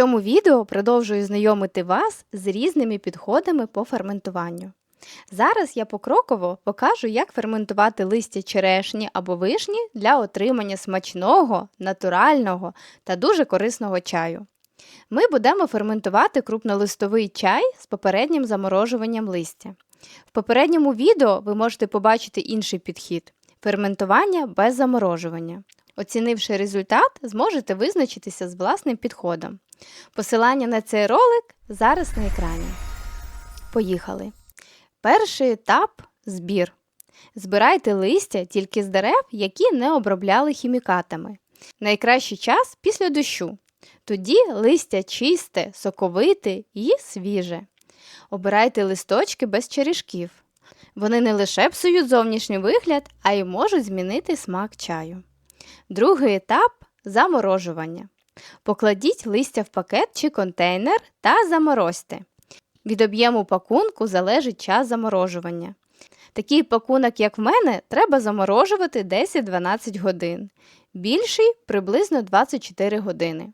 цьому відео продовжую знайомити вас з різними підходами по ферментуванню. Зараз я покроково покажу, як ферментувати листя черешні або вишні для отримання смачного, натурального та дуже корисного чаю. Ми будемо ферментувати крупнолистовий чай з попереднім заморожуванням листя. В попередньому відео ви можете побачити інший підхід ферментування без заморожування. Оцінивши результат, зможете визначитися з власним підходом. Посилання на цей ролик зараз на екрані. Поїхали. Перший етап збір. Збирайте листя тільки з дерев, які не обробляли хімікатами. Найкращий час після дощу. Тоді листя чисте, соковите і свіже. Обирайте листочки без черішків. Вони не лише псують зовнішній вигляд, а й можуть змінити смак чаю. Другий етап заморожування. Покладіть листя в пакет чи контейнер та заморозьте. Від об'єму пакунку залежить час заморожування. Такий пакунок, як в мене, треба заморожувати 10-12 годин. Більший приблизно 24 години.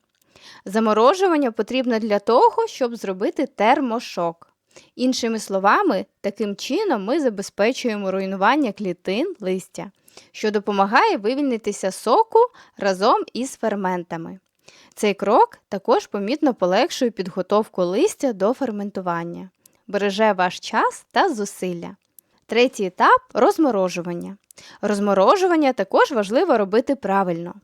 Заморожування потрібно для того, щоб зробити термошок. Іншими словами, таким чином ми забезпечуємо руйнування клітин листя, що допомагає вивільнитися соку разом із ферментами. Цей крок також помітно полегшує підготовку листя до ферментування, береже ваш час та зусилля. Третій етап розморожування. Розморожування також важливо робити правильно.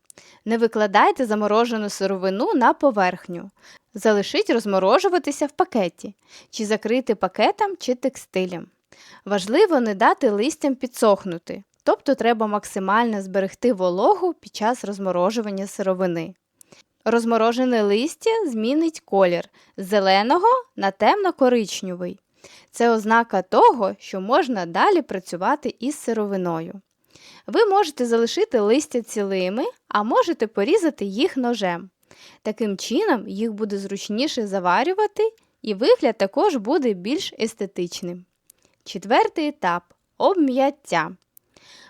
Не викладайте заморожену сировину на поверхню. Залишіть розморожуватися в пакеті, чи закрити пакетом чи текстилем. Важливо не дати листям підсохнути, тобто треба максимально зберегти вологу під час розморожування сировини. Розморожене листя змінить колір з зеленого на темно-коричневий. Це ознака того, що можна далі працювати із сировиною. Ви можете залишити листя цілими, а можете порізати їх ножем. Таким чином, їх буде зручніше заварювати, і вигляд також буде більш естетичним. Четвертий етап обм'яття.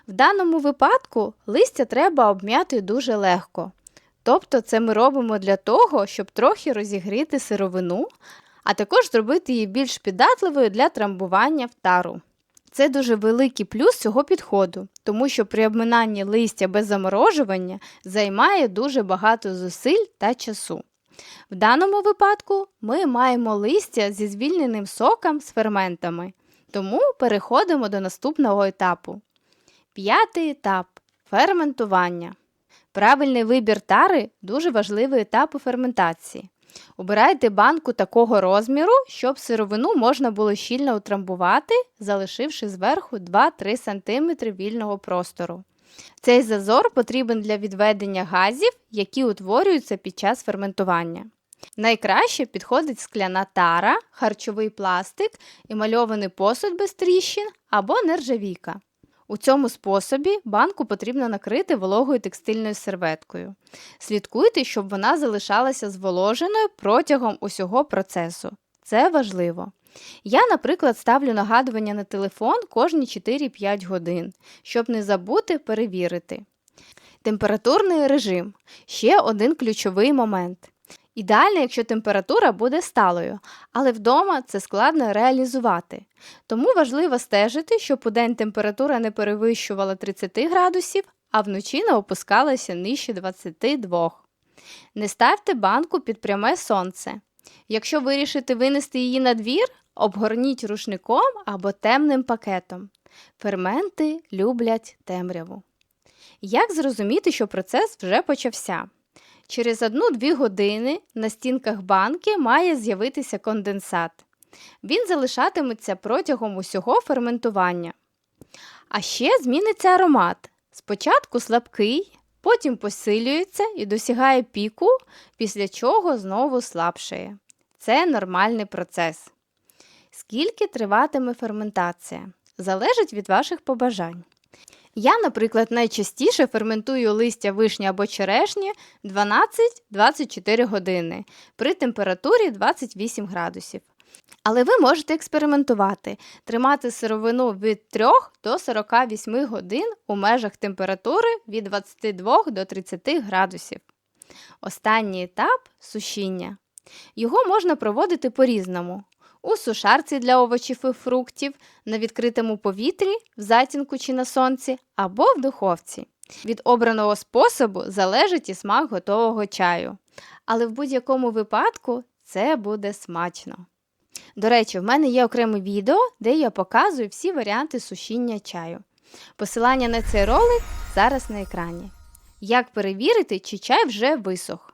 В даному випадку листя треба обм'яти дуже легко. Тобто це ми робимо для того, щоб трохи розігріти сировину, а також зробити її більш піддатливою для трамбування в тару. Це дуже великий плюс цього підходу, тому що при обминанні листя без заморожування займає дуже багато зусиль та часу. В даному випадку ми маємо листя зі звільненим соком з ферментами, тому переходимо до наступного етапу. П'ятий етап ферментування. Правильний вибір тари дуже важливий етап у ферментації. Обирайте банку такого розміру, щоб сировину можна було щільно утрамбувати, залишивши зверху 2-3 см вільного простору. Цей зазор потрібен для відведення газів, які утворюються під час ферментування. Найкраще підходить скляна тара, харчовий пластик, емальований посуд без тріщин або нержавійка. У цьому способі банку потрібно накрити вологою текстильною серветкою. Слідкуйте, щоб вона залишалася зволоженою протягом усього процесу. Це важливо. Я, наприклад, ставлю нагадування на телефон кожні 4-5 годин, щоб не забути перевірити. Температурний режим ще один ключовий момент. Ідеально, якщо температура буде сталою, але вдома це складно реалізувати. Тому важливо стежити, щоб у день температура не перевищувала 30 градусів, а вночі не опускалася нижче 22. Не ставте банку під пряме сонце. Якщо вирішите винести її на двір, обгорніть рушником або темним пакетом. Ферменти люблять темряву. Як зрозуміти, що процес вже почався? Через 1-2 години на стінках банки має з'явитися конденсат. Він залишатиметься протягом усього ферментування. А ще зміниться аромат. Спочатку слабкий, потім посилюється і досягає піку, після чого знову слабшає. Це нормальний процес. Скільки триватиме ферментація? Залежить від ваших побажань. Я, наприклад, найчастіше ферментую листя вишні або черешні 12-24 години при температурі 28 градусів. Але ви можете експериментувати, тримати сировину від 3 до 48 годин у межах температури від 22 до 30 градусів. Останній етап сушіння. Його можна проводити по-різному. У сушарці для овочів і фруктів, на відкритому повітрі, в затінку чи на сонці, або в духовці. Від обраного способу залежить і смак готового чаю. Але в будь-якому випадку це буде смачно. До речі, в мене є окреме відео, де я показую всі варіанти сушіння чаю. Посилання на цей ролик зараз на екрані. Як перевірити, чи чай вже висох?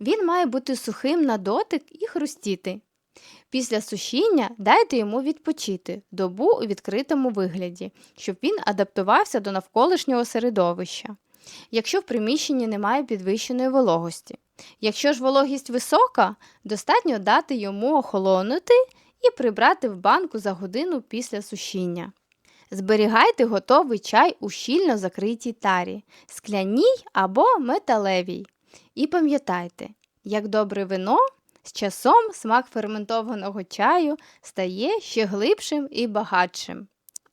Він має бути сухим на дотик і хрустіти. Після сушіння дайте йому відпочити добу у відкритому вигляді, щоб він адаптувався до навколишнього середовища. Якщо в приміщенні немає підвищеної вологості. Якщо ж вологість висока, достатньо дати йому охолонути і прибрати в банку за годину після сушіння. Зберігайте готовий чай у щільно закритій тарі, скляній або металевій. І пам'ятайте, як добре вино, з часом смак ферментованого чаю стає ще глибшим і багатшим.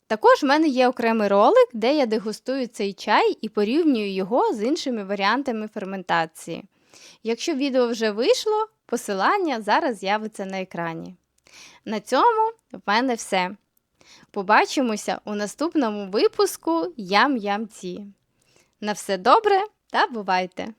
Також в мене є окремий ролик, де я дегустую цей чай і порівнюю його з іншими варіантами ферментації. Якщо відео вже вийшло, посилання зараз з'явиться на екрані. На цьому в мене все. Побачимося у наступному випуску Ям-Ям Ті. На все добре та бувайте!